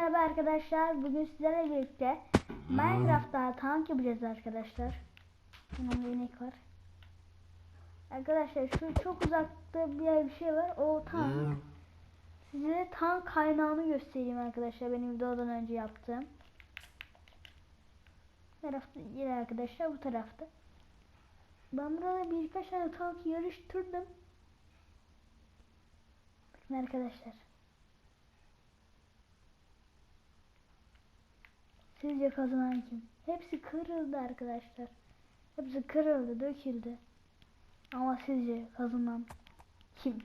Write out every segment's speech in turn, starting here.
merhaba arkadaşlar. Bugün sizlerle birlikte Minecraft'ta tank yapacağız arkadaşlar. Yanımda inek var. Arkadaşlar şu çok uzakta bir bir şey var. O tank. Size tank kaynağını göstereyim arkadaşlar. Benim videodan önce yaptığım. Tarafta yine arkadaşlar bu tarafta. Ben burada birkaç tane tank yarıştırdım. Bakın arkadaşlar. Sizce kazanan kim? Hepsi kırıldı arkadaşlar. Hepsi kırıldı, döküldü. Ama sizce kazanan kim?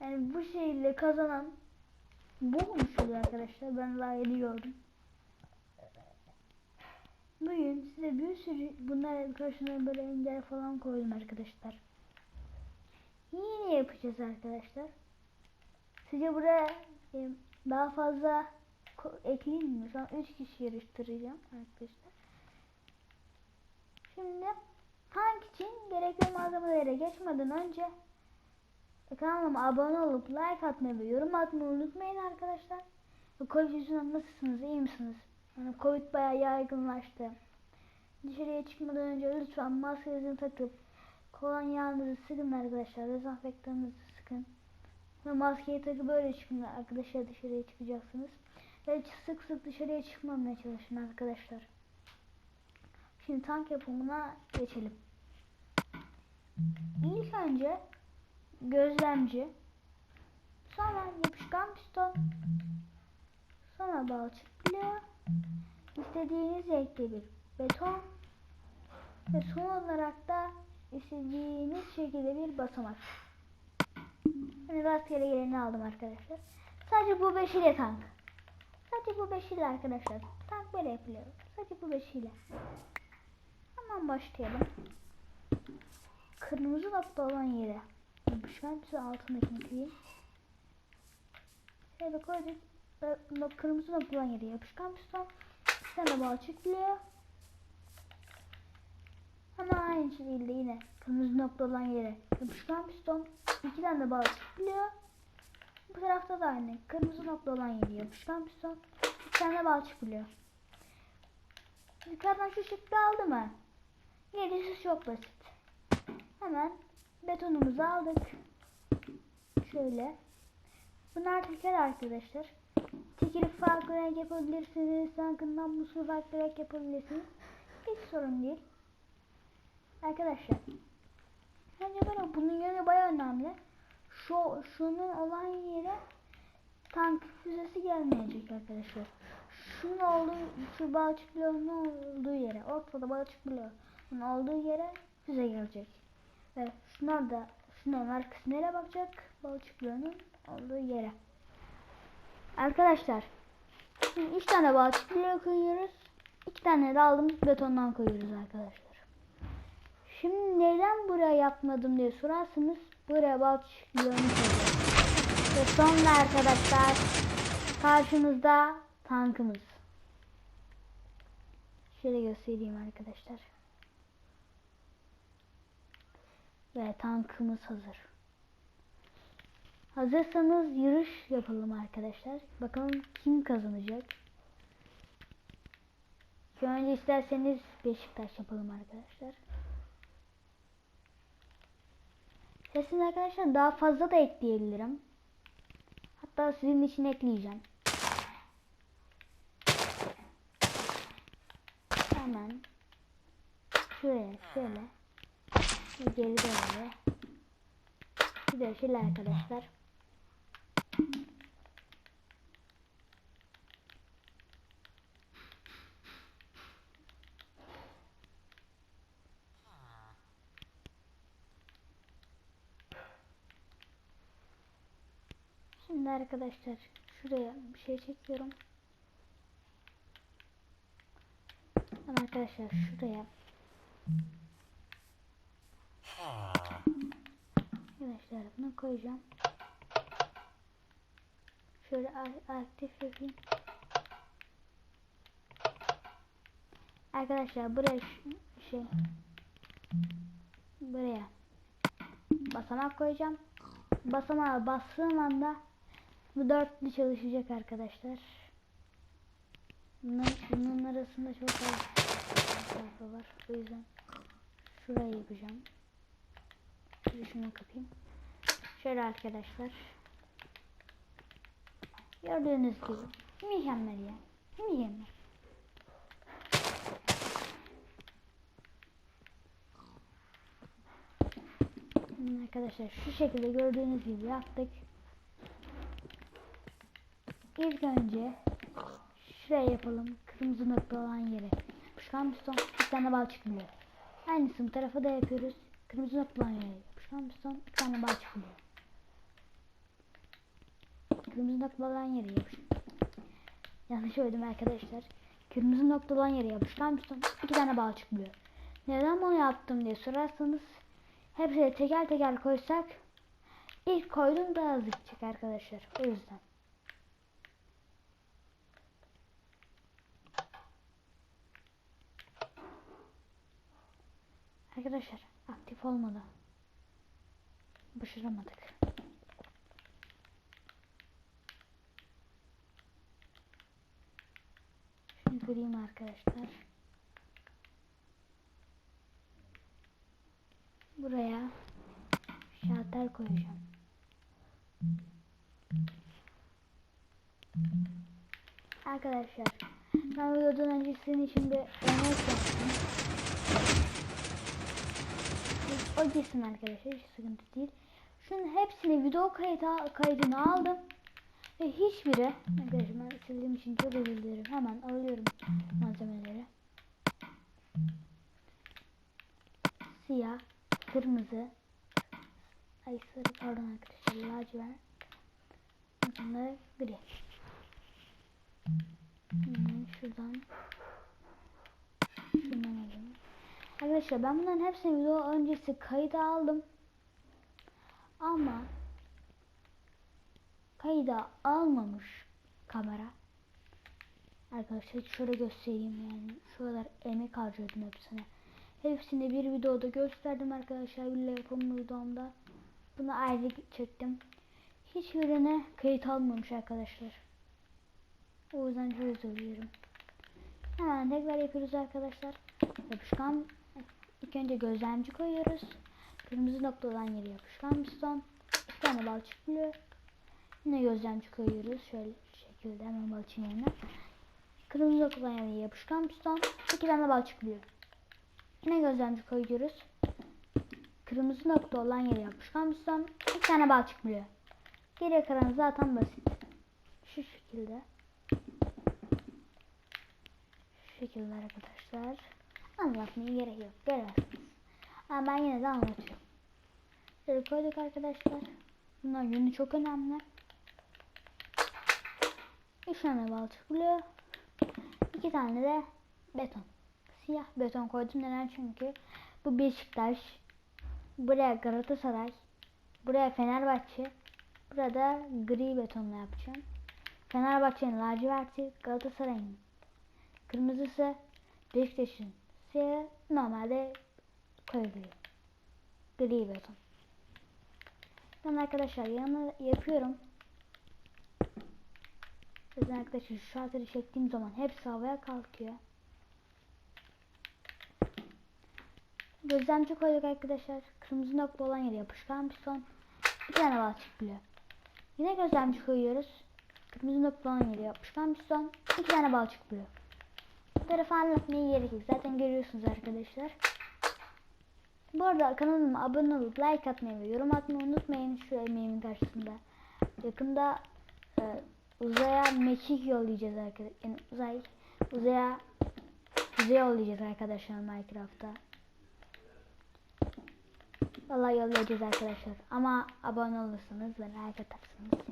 Yani bu şekilde kazanan bu olmuş oluyor arkadaşlar. Ben yeni gördüm. Bugün size bir sürü bunlar karşına böyle engel falan koydum arkadaşlar. Yine yapacağız arkadaşlar. Sizce buraya e, daha fazla mi? Şu an 3 kişi yarıştıracağım arkadaşlar. Şimdi tank için gerekli malzemelere geçmeden önce kanalıma abone olup like atmayı ve yorum atmayı unutmayın arkadaşlar. Covid yüzünden nasılsınız? iyi misiniz? Yani Covid bayağı yaygınlaştı. Dışarıya çıkmadan önce lütfen maskenizi takıp kolonyanızı sıkın arkadaşlar. Dezenfektanınızı sıkın. Ve maskeyi takıp böyle çıkın arkadaşlar dışarıya çıkacaksınız. Ve sık sık dışarıya çıkmamaya çalışın arkadaşlar. Şimdi tank yapımına geçelim. İlk önce gözlemci, sonra yapışkan piston, sonra balçık bloğu, istediğiniz renkte bir beton ve son olarak da istediğiniz şekilde bir basamak. Yani rastgele geleni aldım arkadaşlar. Sadece bu beşiyle tank. Sadece bu beşiyle arkadaşlar. Tank böyle yapılıyor. Sadece bu beşiyle. Hemen başlayalım. Kırmızı nokta olan yere. Bize altındakini kıyayım. Şöyle koyduk. Kırmızı nokta olan yere yapışkan piston. Bir tane balçık bloğu. Hemen aynı şekilde yine kırmızı nokta olan yere yapışkan piston. iki tane balçık bloğu. Bu tarafta da aynı. Kırmızı nokta olan yere yapışkan piston. Bir tane balçık bloğu. Yukarıdan şu şekilde aldı mı? Gerisi çok basit. Hemen betonumuzu aldık. Şöyle. Bunlar teker arkadaşlar. Tekeri farklı renk yapabilirsiniz. Tankından muslu farklı renk yapabilirsiniz. Hiç sorun değil. Arkadaşlar. Bence bunun yeri baya önemli. Şu şunun olan yere tank füzesi gelmeyecek arkadaşlar. Şunun olduğu, şu balçık bloğunun olduğu yere, ortada balçık bloğunun olduğu yere füze gelecek. Ve şunlar da, şunların arkası nereye bakacak? Balçık bloğunun olduğu yere. Arkadaşlar, şimdi üç tane balçık bloğu koyuyoruz. iki tane de aldım betondan koyuyoruz arkadaşlar. Şimdi neden buraya yapmadım diye sorarsanız balçık bloğunu koyacağız. Ve sonra arkadaşlar karşınızda tankımız. Şöyle göstereyim arkadaşlar. Ve tankımız hazır. Hazırsanız yarış yapalım arkadaşlar. Bakalım kim kazanacak. Önce isterseniz Beşiktaş yapalım arkadaşlar. Sesini arkadaşlar daha fazla da ekleyebilirim. Hatta sizin için ekleyeceğim. Hemen şöyle şöyle geri dönelim. Bir de şöyle arkadaşlar. Şimdi arkadaşlar şuraya bir şey çekiyorum. Hemen arkadaşlar şuraya Arkadaşlar bunu koyacağım. Şöyle aktif yapayım. Arkadaşlar buraya şey buraya basamak koyacağım. Basamağa bastığım anda Bu dörtlü çalışacak arkadaşlar. Bunların, bunların arasında çok fazla var. O yüzden şurayı yapacağım. Şöyle şunu kapayım. Şöyle arkadaşlar. Gördüğünüz gibi mükemmel ya. Mükemmel. Arkadaşlar şu şekilde gördüğünüz gibi yaptık. İlk önce şuraya yapalım. Kırmızı nokta olan yere. Yapışkan piston bir tane bal çıkmıyor. Aynısını tarafa da yapıyoruz. Kırmızı nokta olan yere. Yapışkan piston bir tane bal çıkmıyor. Kırmızı nokta olan yere yapış. Yanlış söyledim arkadaşlar. Kırmızı nokta olan yere yapışkan piston iki tane bal çıkmıyor. Neden bunu yaptım diye sorarsanız hepsini teker teker koysak ilk koydum daha hızlı gidecek arkadaşlar. O yüzden. Arkadaşlar aktif olmadı. Başaramadık. Şunu kırayım arkadaşlar. Buraya şalter koyacağım. Arkadaşlar ben videodan önce sizin için bir örnek yaptım. O gitsin arkadaşlar hiç sıkıntı değil. Şunun hepsini video kayıt kaydını aldım. Ve hiçbiri arkadaşlar ben sildiğim için çok özür dilerim. Hemen alıyorum malzemeleri. Siyah, kırmızı, ay sarı pardon arkadaşlar lacivert. Sonra gri. Hmm, şuradan şundan alayım. Arkadaşlar ben bunların hepsini video öncesi kayıda aldım. Ama kayıda almamış kamera. Arkadaşlar şöyle göstereyim yani. Şu kadar emek harcadım hepsine. Hepsini bir videoda gösterdim arkadaşlar. Bir yapım videomda. Bunu ayrı çektim. Hiçbirine kayıt almamış arkadaşlar. O yüzden özür diliyorum. Hemen tekrar yapıyoruz arkadaşlar. Yapışkan ilk önce gözlemci koyuyoruz. Kırmızı nokta olan yere yapışkan piston. İki tane balçık buluyor. Yine gözlemci koyuyoruz. Şöyle şekilde hemen balçığın yerine. Kırmızı nokta olan yere yapışkan piston. İki tane balçık buluyor. Yine gözlemci koyuyoruz. Kırmızı nokta olan yere yapışkan piston. İki tane balçık buluyor. Geriye kalan zaten basit. Şu şekilde. Şu şekilde arkadaşlar. Anlatmaya gerek yok. Görürsünüz. Ama ben yine de anlatıyorum. Şöyle koyduk arkadaşlar. Bunlar yönü çok önemli. Üç tane balçık buluyor. İki tane de beton. Siyah beton koydum. Neden? Çünkü bu Beşiktaş. Buraya Galatasaray. Buraya Fenerbahçe. Burada gri betonla yapacağım. Fenerbahçe'nin laciverti, Galatasaray'ın kırmızısı, Beşiktaş'ın siyahı normalde koyuluyor. Gri beton. Ben arkadaşlar yanına yapıyorum. Zaten arkadaşlar şalteri çektiğim zaman hepsi havaya kalkıyor. Gözlemci koyduk arkadaşlar. Kırmızı nokta olan yere yapışkan piston. Bir tane balçık buluyor. Yine gözlemci koyuyoruz. Kırmızı nokta olan yere yapışkan piston. İki tane balçık buluyor. Tarafı anlatmaya gerek yok. Zaten görüyorsunuz arkadaşlar. Bu arada kanalıma abone olup like atmayı ve yorum atmayı unutmayın şu emeğimin karşısında. Yakında e, uzaya mekik yollayacağız arkadaşlar. Yani uzay uzaya füze yollayacağız arkadaşlar Minecraft'ta. Vallahi yollayacağız arkadaşlar. Ama abone olursanız ve like atarsınız.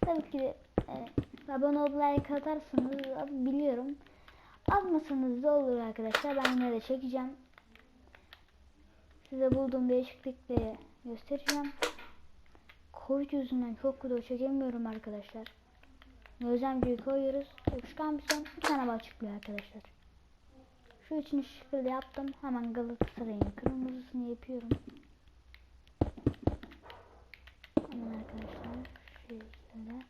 Tabii ki de, e, abone olup like atarsınız biliyorum. Atmasanız da olur arkadaşlar. Ben yine de çekeceğim. Size bulduğum değişiklikleri göstereceğim. Covid yüzünden çok video çekemiyorum arkadaşlar. Gözlemciyi koyuyoruz. Yapışkan bir son. Bir tane bal çıkıyor arkadaşlar. Şu için şekilde yaptım. Hemen Galatasaray'ın kırmızısını yapıyorum. Hemen arkadaşlar şu şekilde.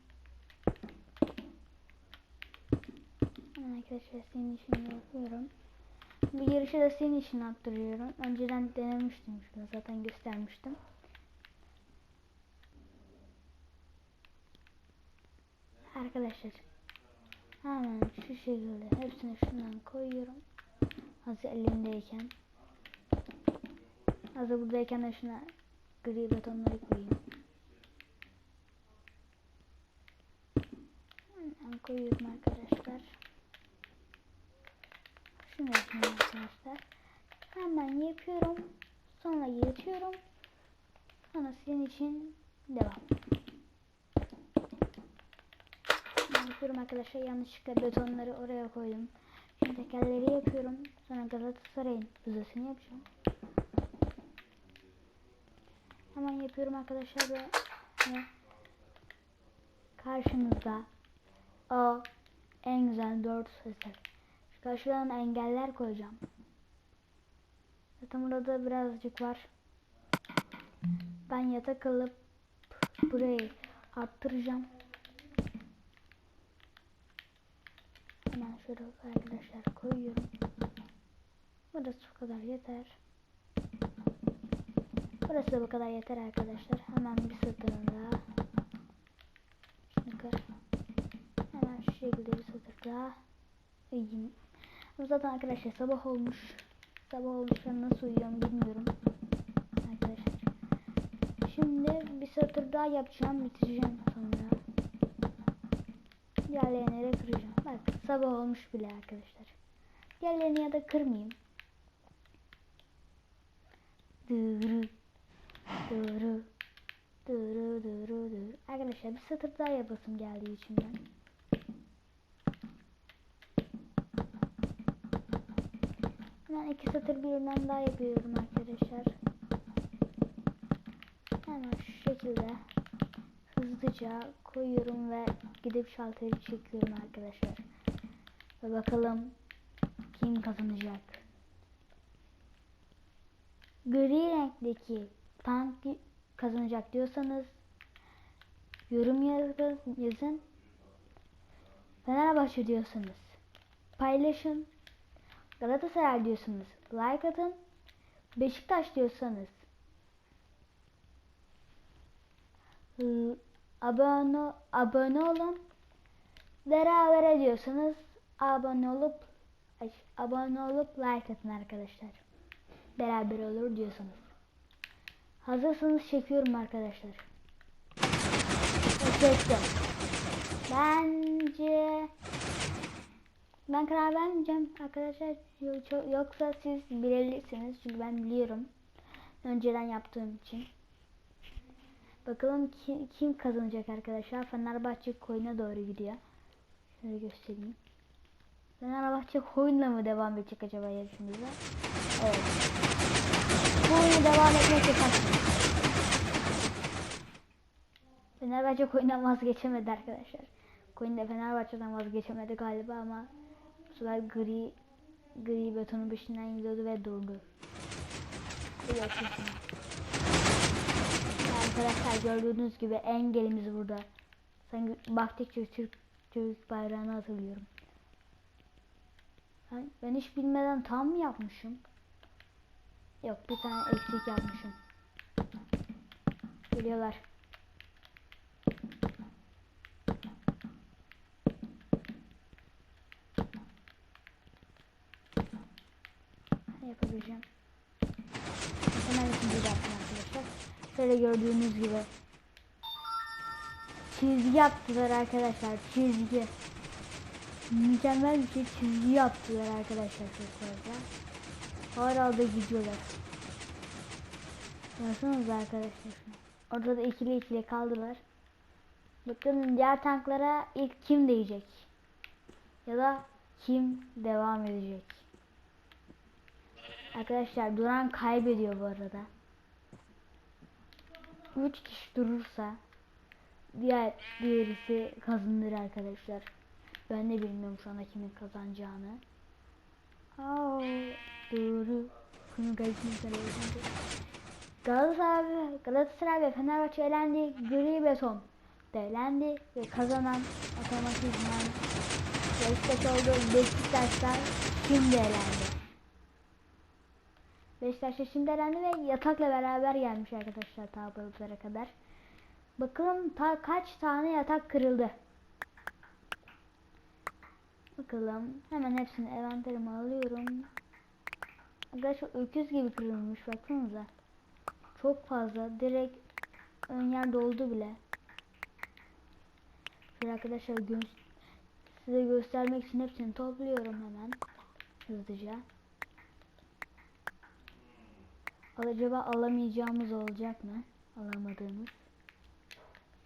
Arkadaşlar senin için yapıyorum. Bu yarışı da senin için yaptırıyorum. Önceden denemiştim şurada zaten göstermiştim. Arkadaşlar hemen şu şekilde hepsini şundan koyuyorum. Hazır elimdeyken. Hazır buradayken de şuna gri betonları koyayım. Koyuyorum arkadaşlar. Şunu yapayım arkadaşlar. Hemen yapıyorum. Sonra yırtıyorum. Sonra senin için devam. Yapıyorum arkadaşlar. Yanlışlıkla betonları oraya koydum. Şimdi tekerleri yapıyorum. Sonra Galatasaray'ın hızlısını yapacağım. Hemen yapıyorum arkadaşlar ve, karşınızda o en güzel dört sesler. Karşıdan engeller koyacağım. Zaten burada birazcık var. Ben yatak alıp burayı arttıracağım. Hemen şöyle arkadaşlar koyuyorum. Burası bu kadar yeter. Burası da bu kadar yeter arkadaşlar. Hemen bir satırını daha. Şunu. Hemen şu şekilde bir satır daha. İyiyim. Zaten arkadaşlar sabah olmuş. Sabah ben nasıl uyuyorum bilmiyorum. Arkadaşlar. Şimdi bir satır daha yapacağım. Bitireceğim sonra. Diğerlerini de kıracağım. Bak sabah olmuş bile arkadaşlar. Diğerlerini ya da kırmayayım. Dırı. Dırı. Dırı dırı dırı. Arkadaşlar bir satır daha yapasım geldi içimden. Hemen iki satır birinden daha yapıyorum arkadaşlar. Hemen şu şekilde hızlıca koyuyorum ve gidip şalteri çekiyorum arkadaşlar. Ve bakalım kim kazanacak. Gri renkteki tank kazanacak diyorsanız yorum yazın. Fenerbahçe diyorsanız paylaşın. Galatasaray diyorsanız like atın. Beşiktaş diyorsanız ıı, abone abone olun. Beraber diyorsanız abone olup abone olup like atın arkadaşlar. Beraber olur diyorsanız. Hazırsanız çekiyorum arkadaşlar. Çektim. Bence ben karar vermeyeceğim arkadaşlar. Yoksa siz bilebilirsiniz. Çünkü ben biliyorum. Önceden yaptığım için. Bakalım kim, kim kazanacak arkadaşlar. Fenerbahçe koyuna doğru gidiyor. Şöyle göstereyim. Fenerbahçe koyunla mı devam edecek acaba yarışımıza? Evet. Koyuna devam etmek yasak. Fenerbahçe koyundan vazgeçemedi arkadaşlar. Koyun da Fenerbahçe'den vazgeçemedi galiba ama sefer gri gri betonun peşinden gidiyordu ve durdu. Arkadaşlar gördüğünüz gibi engelimiz burada. Sanki baktıkça Türk Türk bayrağını hatırlıyorum. Ben, ben hiç bilmeden tam mı yapmışım? Yok bir tane eksik yapmışım. Geliyorlar. Yapabileceğim. Hemen ikinci yaptım arkadaşlar. Şöyle gördüğünüz gibi. Çizgi yaptılar arkadaşlar. Çizgi. Mükemmel bir şey çizgi yaptılar arkadaşlar çocuklar. Hala gidiyorlar. Baksanıza arkadaşlar. Orada da ikili ikili kaldılar. Bakın diğer tanklara ilk kim değecek? Ya da kim devam edecek? Arkadaşlar duran kaybediyor bu arada. 3 kişi durursa diğer diğerisi kazanır arkadaşlar. Ben de bilmiyorum şu anda kimin kazanacağını. Aa, doğru. Bunu Galatasaray, Galatasaray ve Fenerbahçe elendi. Gri beton. elendi ve kazanan otomatikman Beşiktaş oldu. Beşiktaşlar şimdi elendi. Beşiktaşlar şimdi elendi ve yatakla beraber gelmiş arkadaşlar tablolara kadar. Bakalım ta kaç tane yatak kırıldı. Bakalım hemen hepsini envanterime alıyorum. Arkadaşlar öküz gibi kırılmış baksanıza. Çok fazla direkt ön yer doldu bile. Şöyle arkadaşlar size göstermek için hepsini topluyorum hemen hızlıca. Acaba alamayacağımız olacak mı? Alamadığımız.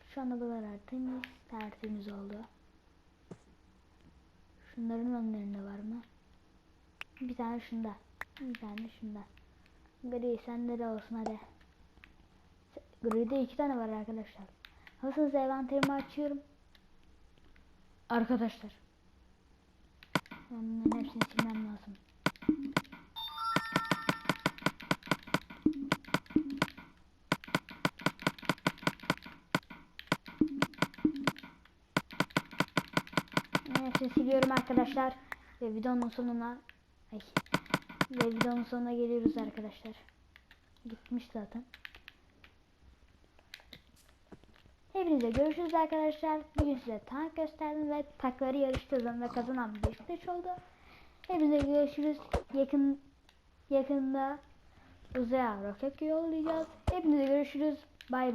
Şu anda buralar temiz, tertemiz oldu. Şunların önlerinde var mı? Bir tane şunda. Bir tane şunda. Gri sende de olsun hadi. Gri'de iki tane var arkadaşlar. Hazırsanız envanterimi açıyorum. Arkadaşlar. Ben bunların hepsini silmem lazım. Hepsini siliyorum arkadaşlar. Ve videonun sonuna ay, ve videonun sonuna geliyoruz arkadaşlar. Gitmiş zaten. Hepinize görüşürüz arkadaşlar. Bugün size tank gösterdim ve takları yarıştırdım ve kazanan Beşiktaş oldu. Hepinize görüşürüz. Yakın yakında uzaya roket yollayacağız. Hepinize görüşürüz. Bay bay.